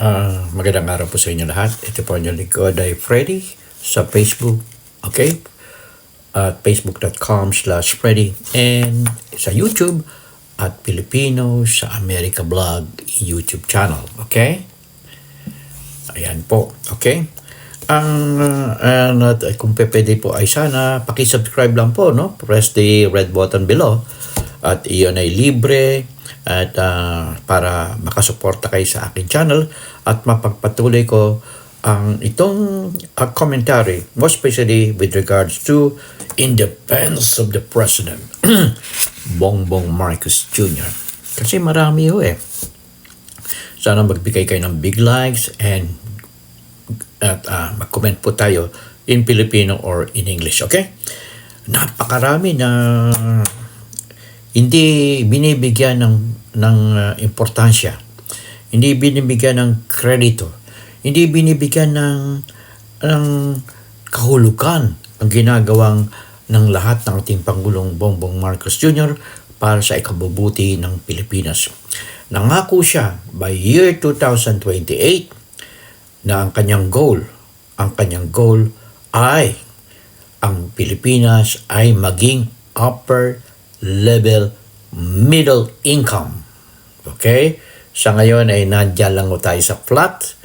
Ah, magandang araw po sa inyo lahat. Ito po ang inyong lingkod ay Freddy sa Facebook. Okay? At facebook.com slash Freddy. And sa YouTube at Filipino sa America Blog YouTube channel. Okay? Ayan po. Okay? Ang uh, at kung pwede po ay sana paki-subscribe lang po, no? Press the red button below. At iyon ay libre at ah, para makasuporta kayo sa aking channel at mapagpatuloy ko ang itong ah, commentary, most especially with regards to independence of the President, Bongbong Marcos Jr. Kasi marami ho eh. Sana magbigay kayo ng big likes and at ah, mag-comment po tayo in Filipino or in English, okay? Napakarami na hindi binibigyan ng ng ah, importansya. Hindi binibigyan ng kredito. Hindi binibigyan ng ng kahulugan ang ginagawang ng lahat ng ating Pangulong Bongbong Marcos Jr. para sa ikabubuti ng Pilipinas. Nangako siya by year 2028 na ang kanyang goal, ang kanyang goal ay ang Pilipinas ay maging upper level middle income. Okay? Sa ngayon ay nandyan lang tayo sa flat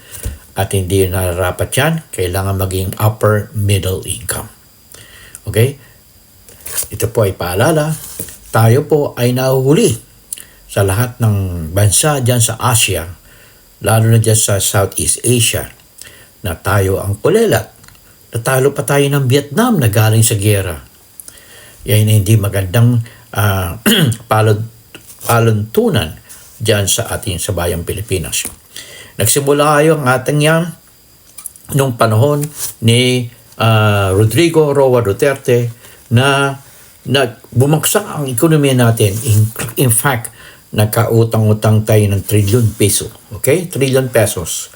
at hindi nararapat yan. Kailangan maging upper middle income. Okay? Ito po ay paalala. Tayo po ay nahuhuli sa lahat ng bansa dyan sa Asia, lalo na dyan sa Southeast Asia, na tayo ang kulelat. Natalo pa tayo ng Vietnam na galing sa gera. Yan ay hindi magandang ah, palod, paluntunan dyan sa ating sa bayang Pilipinas. Nagsimula yung ating yan nung panahon ni ah, Rodrigo Roa Duterte na na bumagsak ang ekonomiya natin. In, in fact, nagkautang-utang tayo ng trilyon peso. Okay? Trilyon pesos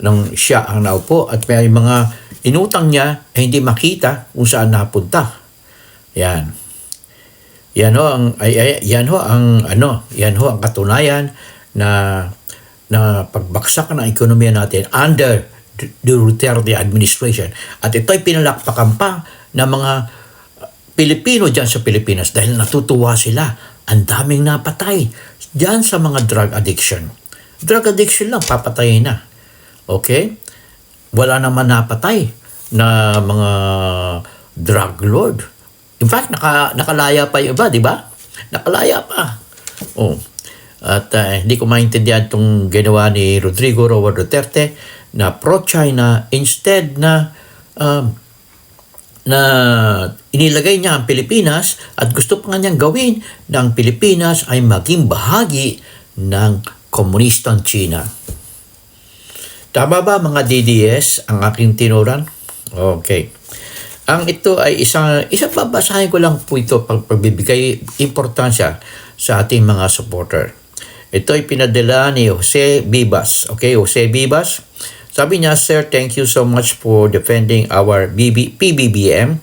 nang siya ang naupo at may mga inutang niya ay hindi makita kung saan napunta. Yan. Yan ho ang ay, ay, yan ho ang ano, yan ho ang katunayan na na pagbaksak ng ekonomiya natin under the Duterte administration. At ito ay pinalakpakan pa ng mga Pilipino dyan sa Pilipinas dahil natutuwa sila. Ang daming napatay dyan sa mga drug addiction. Drug addiction lang, papatayin na. Okay? Wala naman napatay na mga drug lord. In fact, naka, nakalaya pa yung iba, di ba? Nakalaya pa. Oh. At uh, hindi ko maintindihan itong ginawa ni Rodrigo Roa Duterte na pro-China instead na um, na inilagay niya ang Pilipinas at gusto pa nga niyang gawin na ang Pilipinas ay maging bahagi ng komunistang China. Tama ba mga DDS ang aking tinuran? Okay. Ang ito ay isang, isang babasahin ko lang po ito pag pagbibigay importansya sa ating mga supporter. Ito ay pinadala ni Jose Bibas. Okay, Jose Bibas. Sabi niya, Sir, thank you so much for defending our BB, PBBM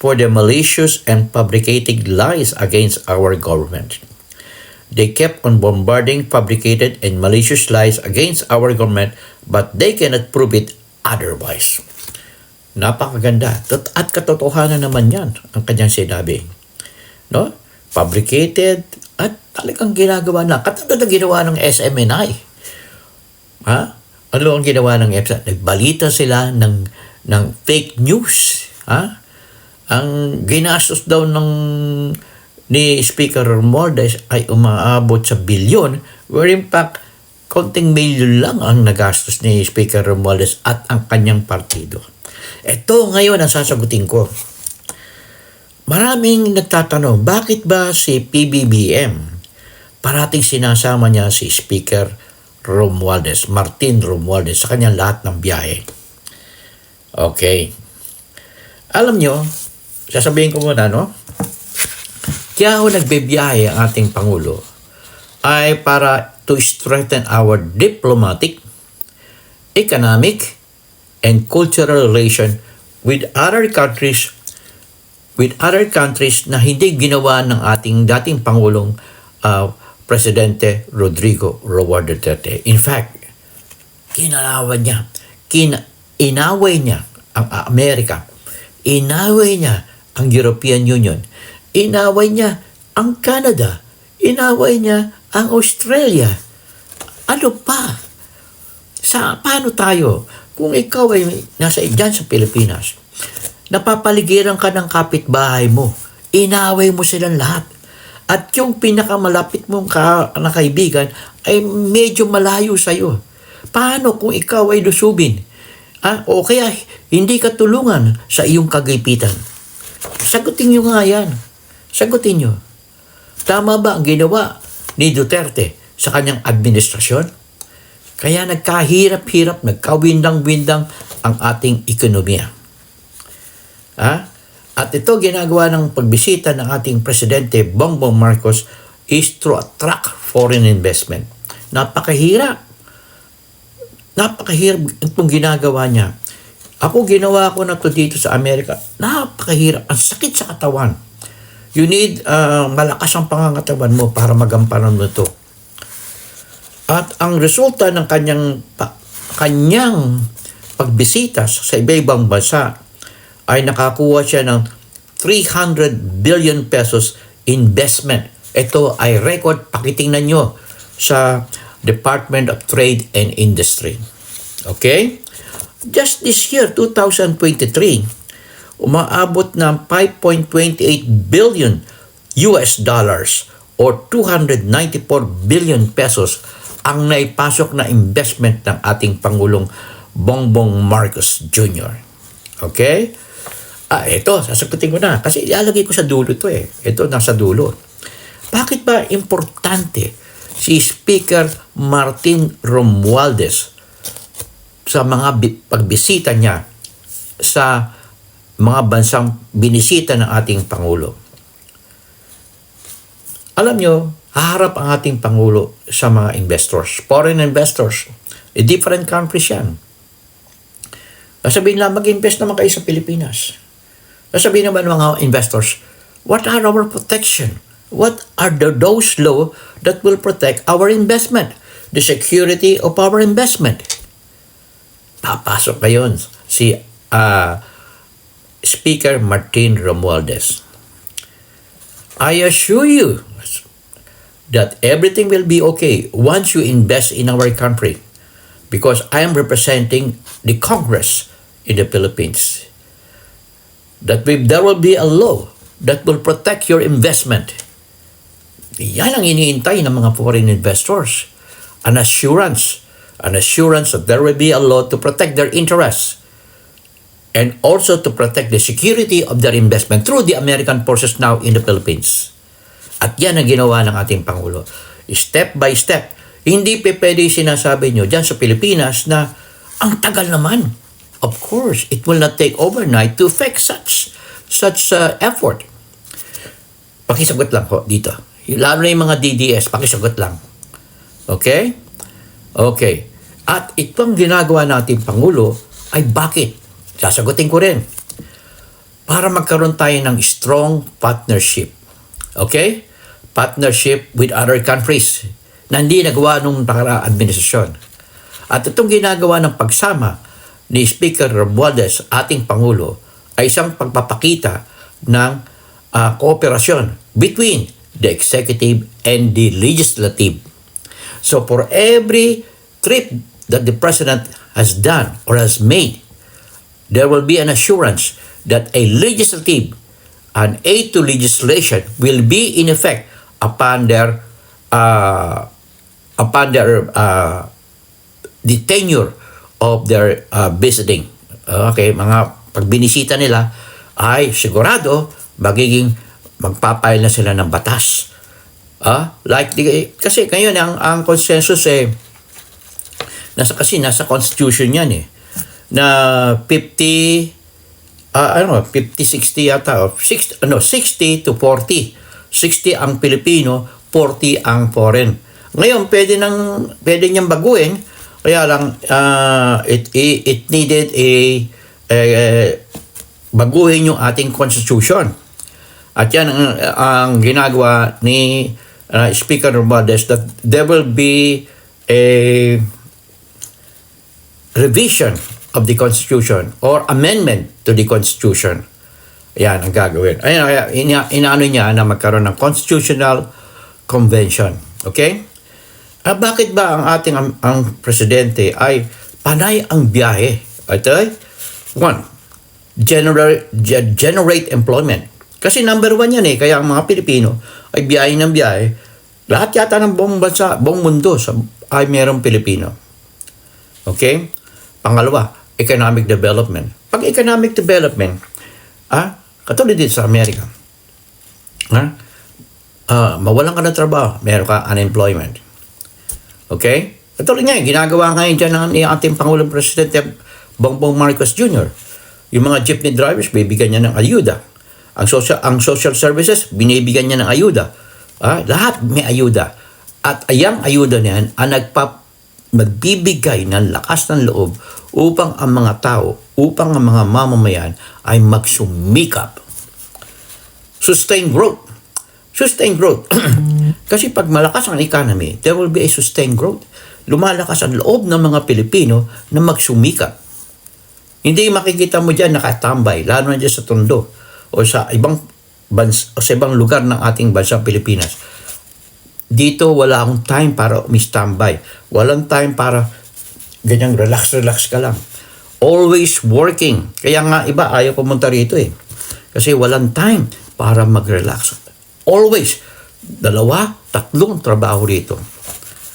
for the malicious and fabricating lies against our government. They kept on bombarding fabricated and malicious lies against our government, but they cannot prove it otherwise. Napakaganda. At katotohanan naman yan ang kanyang sinabi. No? Fabricated at talagang ginagawa na. Katulad ng ginawa ng SMNI. Ha? Ano ang ginawa ng EPSA? Nagbalita sila ng, ng fake news. Ha? Ang ginastos daw ng ni Speaker Romualdez ay umaabot sa bilyon where in fact konting milyon lang ang nagastos ni Speaker Romualdez at ang kanyang partido. Ito ngayon ang sasagutin ko. Maraming nagtatanong, bakit ba si PBBM parating sinasama niya si Speaker Romualdez, Martin Romualdez sa kanyang lahat ng biyahe? Okay. Alam nyo, sasabihin ko muna, no? Kaya ako nagbibiyahe ang ating Pangulo ay para to strengthen our diplomatic, economic, and cultural relation with other countries with other countries na hindi ginawa ng ating dating Pangulong uh, Presidente Rodrigo Roa Duterte. In fact, kinalawan niya, kina, inaway niya ang Amerika, inaway niya ang European Union, inaway niya ang Canada, inaway niya ang Australia. Ano pa? Sa, paano tayo? Kung ikaw ay nasa dyan sa Pilipinas, napapaligiran ka ng kapitbahay mo, inaway mo silang lahat. At yung pinakamalapit mong ka, na kaibigan ay medyo malayo sa'yo. Paano kung ikaw ay lusubin? Ah, o kaya hindi ka tulungan sa iyong kagipitan? Sagutin nyo nga yan. Sagutin nyo. Tama ba ang ginawa ni Duterte sa kanyang administrasyon? Kaya nagkahirap-hirap, nagkawindang-windang ang ating ekonomiya. Ha? At ito ginagawa ng pagbisita ng ating Presidente Bongbong Marcos is to attract foreign investment. Napakahirap. Napakahirap itong ginagawa niya. Ako ginawa ko na to dito sa Amerika. Napakahirap. Ang sakit sa katawan. You need uh, malakas ang pangangatawan mo para magampanan mo ito. At ang resulta ng kanyang kanyang pagbisita sa iba-ibang bansa ay nakakuha siya ng 300 billion pesos investment. Ito ay record, pakitingnan nyo sa Department of Trade and Industry. Okay? Just this year, 2023, umaabot ng 5.28 billion US dollars or 294 billion pesos ang naipasok na investment ng ating Pangulong Bongbong Marcos Jr. Okay? Ah, ito, sasagutin ko na. Kasi ilalagay ko sa dulo to eh. Ito, nasa dulo. Bakit ba importante si Speaker Martin Romualdez sa mga bi- pagbisita niya sa mga bansang binisita ng ating Pangulo? Alam nyo, haharap ang ating Pangulo sa mga investors, foreign investors. Eh, different countries yan. Sabihin lang, mag-invest naman kayo sa Pilipinas. Sabihin naman mga investors, what are our protection? What are the, those law that will protect our investment? The security of our investment. Papasok ngayon si uh, Speaker Martin Romualdez. I assure you that everything will be okay once you invest in our country because I am representing the Congress in the Philippines. That we, there will be a law that will protect your investment. Yan ang iniintay ng mga foreign investors. An assurance. An assurance that there will be a law to protect their interests and also to protect the security of their investment through the American forces now in the Philippines. At yan ang ginawa ng ating Pangulo. Step by step. Hindi pe pwede sinasabi nyo dyan sa Pilipinas na ang tagal naman. Of course, it will not take overnight to effect such such uh, effort. Pakisagot lang po dito. Lalo na yung mga DDS, pakisagot lang. Okay? Okay. At itong ginagawa natin Pangulo ay bakit? Sasagutin ko rin. Para magkaroon tayo ng strong partnership. Okay? Partnership with other countries na hindi nagawa nung nakaraang administrasyon. At itong ginagawa ng pagsama ni Speaker Romualdez, ating Pangulo, ay isang pagpapakita ng uh, kooperasyon between the executive and the legislative. So for every trip that the president has done or has made, there will be an assurance that a legislative and aid to legislation will be in effect upon their uh, upon their uh, the tenure of their uh, visiting. Okay, mga pagbinisita nila ay sigurado magiging magpapail na sila ng batas. Ah, like di, kasi ngayon ang ang consensus eh nasa kasi nasa constitution yan eh na 50 ah, ano 50 60 yata o 60 ano 60 to 40 60 ang Pilipino 40 ang foreign. Ngayon pwede nang pwede niyang baguhin. Kaya lang uh, it, it needed a, a, a baguhin yung ating constitution. At yan ang, ang ginagawa ni uh, Speaker Romualdez that there will be a revision of the Constitution or amendment to the Constitution. Yan ang gagawin. Ayan, kaya ina, inaano niya na magkaroon ng Constitutional Convention. Okay? Ah, bakit ba ang ating ang, ang presidente ay panay ang biyahe? Ito one, generate, ge- generate employment. Kasi number one yan eh. Kaya ang mga Pilipino ay biyahe ng biyahe. Lahat yata ng buong bansa, buong mundo sa, ay mayroong Pilipino. Okay? Pangalawa, economic development. Pag economic development, ah, katulad dito sa Amerika, ah, ah, mawalan ka ng trabaho, meron ka unemployment. Okay? Katulad nga, ginagawa ngayon dyan ng ating Pangulong Presidente Bongbong Marcos Jr. Yung mga jeepney drivers, bibigyan niya ng ayuda. Ang social, ang social services, binibigyan niya ng ayuda. Ah, lahat may ayuda. At ayang ayuda niyan ang nagpa, magbibigay ng lakas ng loob upang ang mga tao, upang ang mga mamamayan ay magsumikap. Sustained growth. Sustained growth. Kasi pag malakas ang economy, there will be a sustained growth. Lumalakas ang loob ng mga Pilipino na magsumikap. Hindi makikita mo dyan nakatambay, lalo na dyan sa Tondo o sa ibang bans o sa ibang lugar ng ating bansa Pilipinas. Dito wala akong time para umistambay. Walang time para ganyang relax-relax ka lang. Always working. Kaya nga iba ayaw pumunta rito eh. Kasi walang time para mag-relax. Always. Dalawa, tatlong trabaho rito.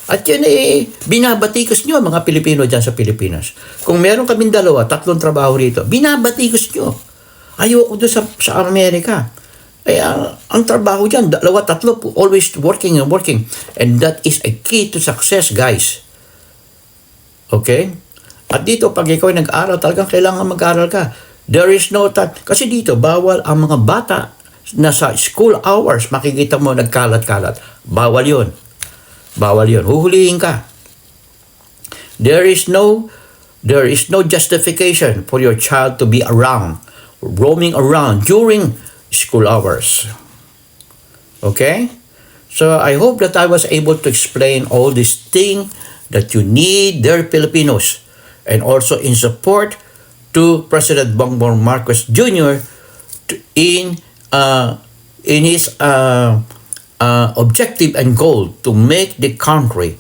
At yun eh, binabatikos nyo mga Pilipino dyan sa Pilipinas. Kung meron kaming dalawa, tatlong trabaho rito, binabatikos nyo. Ayoko doon sa, sa Amerika. Kaya ang trabaho dyan, dalawa, tatlo, always working and working. And that is a key to success, guys. Okay? At dito, pag ikaw ay nag-aral, talagang kailangan mag-aral ka. There is no time. Kasi dito, bawal ang mga bata na sa school hours, makikita mo nagkalat-kalat. Bawal yon Bawal yon Huhulihin ka. There is no there is no justification for your child to be around, roaming around during school hours. Okay? So I hope that I was able to explain all these things that you need there Filipinos and also in support to President Bongbong Marcos Jr. in uh, in his uh, uh, objective and goal to make the country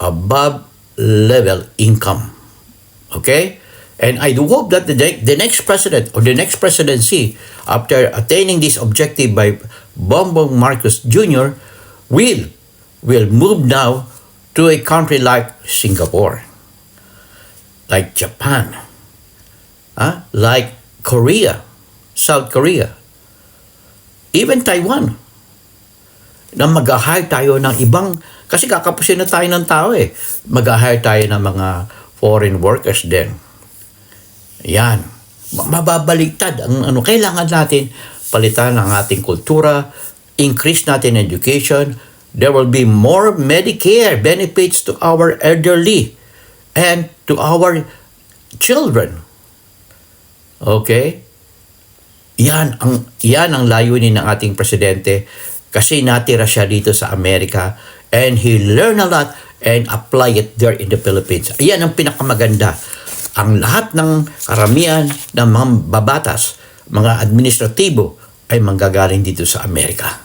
above level income. Okay? And I do hope that the, the next president or the next presidency, after attaining this objective by Bongbong Marcos Jr., will will move now to a country like Singapore, like Japan, ah, like Korea, South Korea, even Taiwan na mag-hire tayo ng ibang, kasi kakapusin na tayo ng tao eh. Mag-hire tayo ng mga foreign workers din. Yan. Ma- Mababaliktad ang ano. Kailangan natin palitan ang ating kultura, increase natin education, there will be more Medicare benefits to our elderly and to our children. Okay? Yan ang yan ang layunin ng ating presidente kasi natira siya dito sa Amerika and he learn a lot and apply it there in the Philippines. Yan ang pinakamaganda. Ang lahat ng karamihan ng mga babatas, mga administratibo ay manggagaling dito sa Amerika.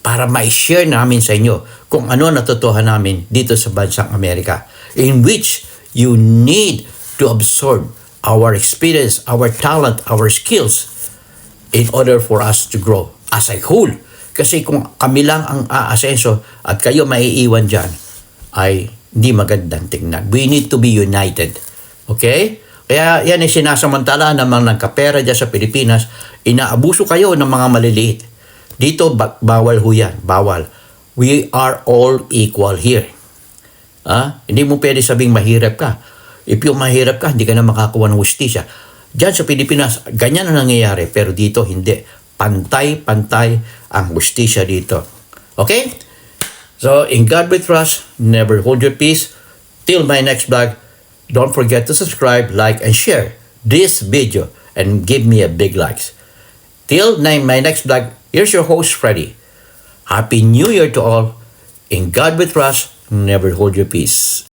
Para ma-share namin sa inyo kung ano natutuhan namin dito sa bansang Amerika in which you need to absorb our experience, our talent, our skills in order for us to grow as a whole. Kasi kung kami lang ang aasenso at kayo maiiwan dyan, ay hindi magandang tingnan. We need to be united. Okay? Kaya yan ay sinasamantala ng mga nagkapera dyan sa Pilipinas, inaabuso kayo ng mga maliliit. Dito, ba- bawal ho yan. Bawal. We are all equal here. Ah, hindi mo pwede sabing mahirap ka. If yung mahirap ka, hindi ka na makakuha ng hustisya. Diyan sa Pilipinas, ganyan ang nangyayari. Pero dito, hindi. Pantay-pantay ang hustisya dito. Okay? So, in God we trust, never hold your peace. Till my next vlog, don't forget to subscribe, like, and share this video and give me a big likes. Till my my next vlog, here's your host, Freddy. Happy New Year to all. In God we trust, never hold your peace.